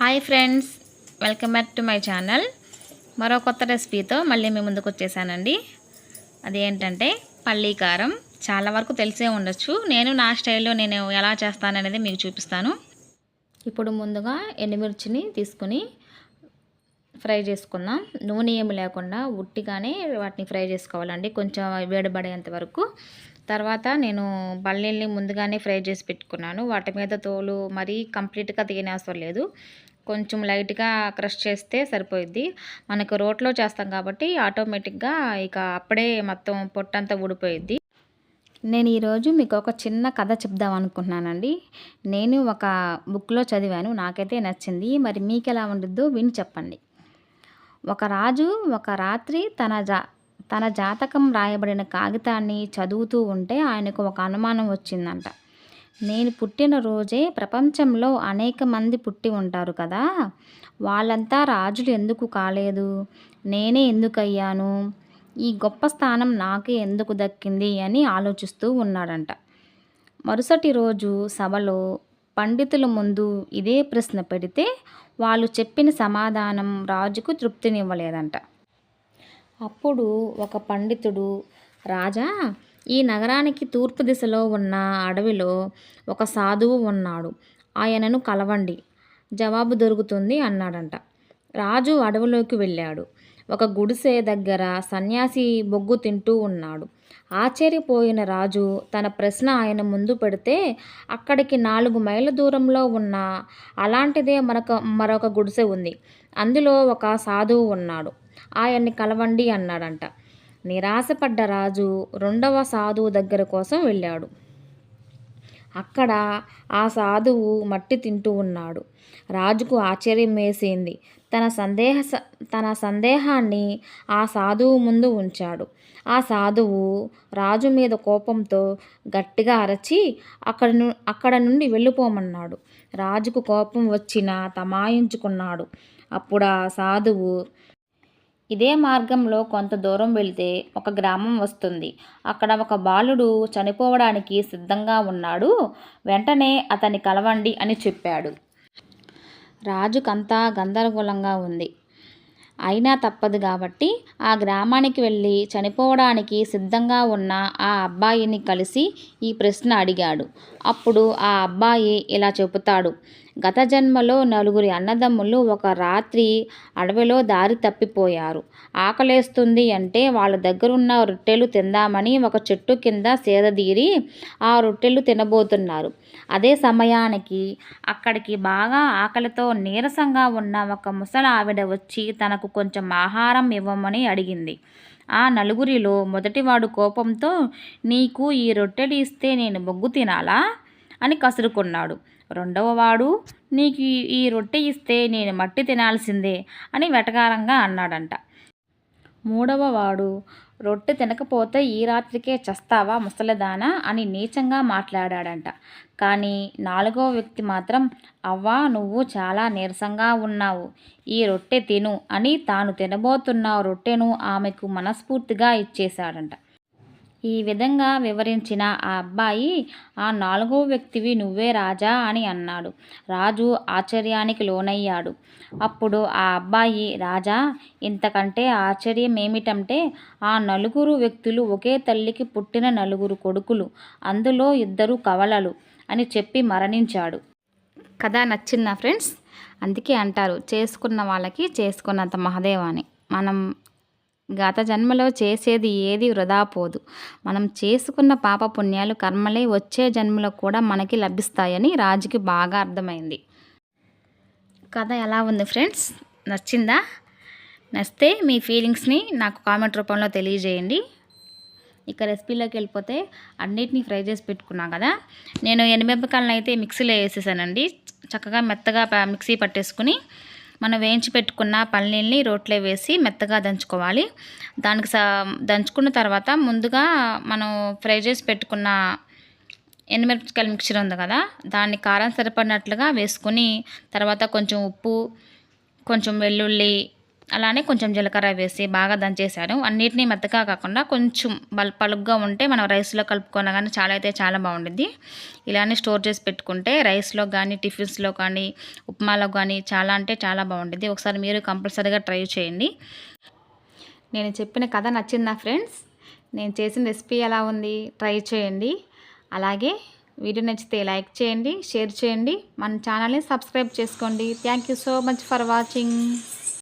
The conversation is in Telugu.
Hi friends welcome back to my channel. మరో కొత్త రెసిపీతో మళ్ళీ మీ ముందుకు వచ్చేసానండి. అది ఏంటంటే పల్లీ కారం చాలా వరకు తెలిసే ఉండొచ్చు. నేను నా స్టైల్లో నేను ఎలా చేస్తాననేది మీకు చూపిస్తాను. ఇప్పుడు ముందుగా ఎండుమిర్చిని తీసుకుని ఫ్రై చేసుకుందాం. నూనె ఏమి లేకుండా ఉట్టిగానే వాటిని ఫ్రై చేసుకోవాలండి. కొంచెం వేడిపడేంత వరకు. తర్వాత నేను పల్లీల్ని ముందుగానే ఫ్రై చేసి పెట్టుకున్నాను. వాటి మీద తోలు మరీ కంప్లీట్గా తీయనవసరం లేదు. కొంచెం లైట్గా క్రష్ చేస్తే సరిపోయిద్ది. మనకు రోట్లో చేస్తాం కాబట్టి ఆటోమేటిక్గా ఇక అప్పుడే మొత్తం పొట్టంతా ఊడిపోయిద్ది. నేను ఈరోజు మీకు ఒక చిన్న కథ చెప్దాం అనుకుంటున్నానండి. నేను ఒక బుక్లో చదివాను. నాకైతే నచ్చింది. మరి మీకు ఎలా ఉండిద్దో విని చెప్పండి. ఒక రాజు ఒక రాత్రి తన జా తన జాతకం రాయబడిన కాగితాన్ని చదువుతూ ఉంటే ఆయనకు ఒక అనుమానం వచ్చిందంట. నేను పుట్టిన రోజే ప్రపంచంలో అనేక మంది పుట్టి ఉంటారు కదా. వాళ్ళంతా రాజులు ఎందుకు కాలేదు? నేనే ఎందుకు అయ్యాను ఈ గొప్ప స్థానం నాకే ఎందుకు దక్కింది అని ఆలోచిస్తూ ఉన్నాడంట. మరుసటి రోజు సభలో పండితుల ముందు ఇదే ప్రశ్న పెడితే వాళ్ళు చెప్పిన సమాధానం రాజుకు తృప్తినివ్వలేదంట. అప్పుడు ఒక పండితుడు రాజా ఈ నగరానికి తూర్పు దిశలో ఉన్న అడవిలో ఒక సాధువు ఉన్నాడు. ఆయనను కలవండి. జవాబు దొరుకుతుంది అన్నాడంట. రాజు అడవిలోకి వెళ్ళాడు. ఒక గుడిసె దగ్గర సన్యాసి బొగ్గు తింటూ ఉన్నాడు. ఆశ్చర్యపోయిన రాజు తన ప్రశ్న ఆయన ముందు పెడితే అక్కడికి నాలుగు మైళ్ళ దూరంలో ఉన్న అలాంటిదే మరొక మరొక గుడిసె ఉంది. అందులో ఒక సాధువు ఉన్నాడు. ఆయన్ని కలవండి అన్నాడంట. నిరాశపడ్డ రాజు రెండవ సాధువు దగ్గర కోసం వెళ్ళాడు. అక్కడ ఆ సాధువు మట్టి తింటూ ఉన్నాడు. రాజుకు ఆశ్చర్యం వేసింది. తన సందేహ తన సందేహాన్ని ఆ సాధువు ముందు ఉంచాడు. ఆ సాధువు రాజు మీద కోపంతో గట్టిగా అరచి అక్కడ ను అక్కడ నుండి వెళ్ళిపోమన్నాడు. రాజుకు కోపం వచ్చిన తమాయించుకున్నాడు. అప్పుడు ఆ సాధువు ఇదే మార్గంలో కొంత దూరం వెళితే ఒక గ్రామం వస్తుంది. అక్కడ ఒక బాలుడు చనిపోవడానికి సిద్ధంగా ఉన్నాడు. వెంటనే అతన్ని కలవండి అని చెప్పాడు. రాజుకంతా గందరగోళంగా ఉంది. అయినా తప్పదు కాబట్టి ఆ గ్రామానికి వెళ్ళి చనిపోవడానికి సిద్ధంగా ఉన్న ఆ అబ్బాయిని కలిసి ఈ ప్రశ్న అడిగాడు. అప్పుడు ఆ అబ్బాయి ఇలా చెబుతాడు. గత జన్మలో నలుగురి అన్నదమ్ములు ఒక రాత్రి అడవిలో దారి తప్పిపోయారు. ఆకలేస్తుంది అంటే వాళ్ళ దగ్గరున్న రొట్టెలు తిందామని ఒక చెట్టు కింద సేదదీరి ఆ రొట్టెలు తినబోతున్నారు. అదే సమయానికి అక్కడికి బాగా ఆకలితో నీరసంగా ఉన్న ఒక ముసలి ఆవిడ వచ్చి తనకు కొంచెం ఆహారం ఇవ్వమని అడిగింది. ఆ నలుగురిలో మొదటివాడు కోపంతో నీకు ఈ రొట్టెలు ఇస్తే నేను బొగ్గు తినాలా? అని కసురుకున్నాడు. రెండవ వాడు నీకు ఈ రొట్టె ఇస్తే నేను మట్టి తినాల్సిందే అని వెటకారంగా అన్నాడంట. మూడవ వాడు రొట్టె తినకపోతే ఈ రాత్రికే చస్తావా ముసలిదానా అని నీచంగా మాట్లాడాడంట. కానీ నాలుగవ వ్యక్తి మాత్రం అవ్వా నువ్వు చాలా నీరసంగా ఉన్నావు. ఈ రొట్టె తిను అని తాను తినబోతున్న రొట్టెను ఆమెకు మనస్ఫూర్తిగా ఇచ్చేశాడంట. ఈ విధంగా వివరించిన ఆ అబ్బాయి ఆ నాలుగో వ్యక్తివి నువ్వే రాజా అని అన్నాడు. రాజు ఆశ్చర్యానికి లోనయ్యాడు. అప్పుడు ఆ అబ్బాయి రాజా ఇంతకంటే ఆశ్చర్యం ఏమిటంటే ఆ నలుగురు వ్యక్తులు ఒకే తల్లికి పుట్టిన నలుగురు కొడుకులు అందులో ఇద్దరు కవలలు అని చెప్పి మరణించాడు. కథ నచ్చిందా ఫ్రెండ్స్? అందుకే అంటారు చేసుకున్న వాళ్ళకి చేసుకున్నంత మహదేవాని మనం గత జన్మలో చేసేది ఏది వృధా పోదు. మనం చేసుకున్న పాప పుణ్యాలు కర్మలే వచ్చే జన్మలో కూడా మనకి లభిస్తాయని రాజుకి బాగా అర్థమైంది. కథ ఎలా ఉంది ఫ్రెండ్స్? నచ్చిందా? నచ్చితే మీ ఫీలింగ్స్ని నాకు కామెంట్ రూపంలో తెలియజేయండి. ఇక రెసిపీలోకి వెళ్ళిపోతే అన్నిటినీ ఫ్రై చేసి పెట్టుకున్నాం కదా? నేను ఎనిమిరపకాయలను అయితే మిక్సీలో వేసేసానండి. చక్కగా మెత్తగా మిక్సీ పట్టేసుకుని మనం వేయించి పెట్టుకున్న పల్లీల్ని రోట్లో వేసి మెత్తగా దంచుకోవాలి. దానికి స దంచుకున్న తర్వాత ముందుగా మనం ఫ్రై చేసి పెట్టుకున్న ఎండుమిరపకాయల మిక్చర్ ఉంది కదా దాన్ని కారం సరిపడినట్లుగా వేసుకొని తర్వాత కొంచెం ఉప్పు కొంచెం వెల్లుల్లి అలానే కొంచెం జీలకర్ర వేసి బాగా దంచేశాను. అన్నిటినీ మెత్తగా కాకుండా కొంచెం బల్ పలుగ్గా ఉంటే మనం రైస్లో కలుపుకున్నా కానీ చాలా అయితే చాలా బాగుంటుంది ఇలానే స్టోర్ చేసి పెట్టుకుంటే రైస్లో కానీ టిఫిన్స్లో కానీ ఉప్మాలో కానీ చాలా అంటే చాలా బాగుంటుంది ఒకసారి మీరు కంపల్సరీగా ట్రై చేయండి. నేను చెప్పిన కథ నచ్చిందా ఫ్రెండ్స్? నేను చేసిన రెసిపీ ఎలా ఉంది? ట్రై చేయండి. అలాగే వీడియో నచ్చితే లైక్ చేయండి షేర్ చేయండి. మన ఛానల్ని సబ్స్క్రైబ్ చేసుకోండి. Thank you so much for watching.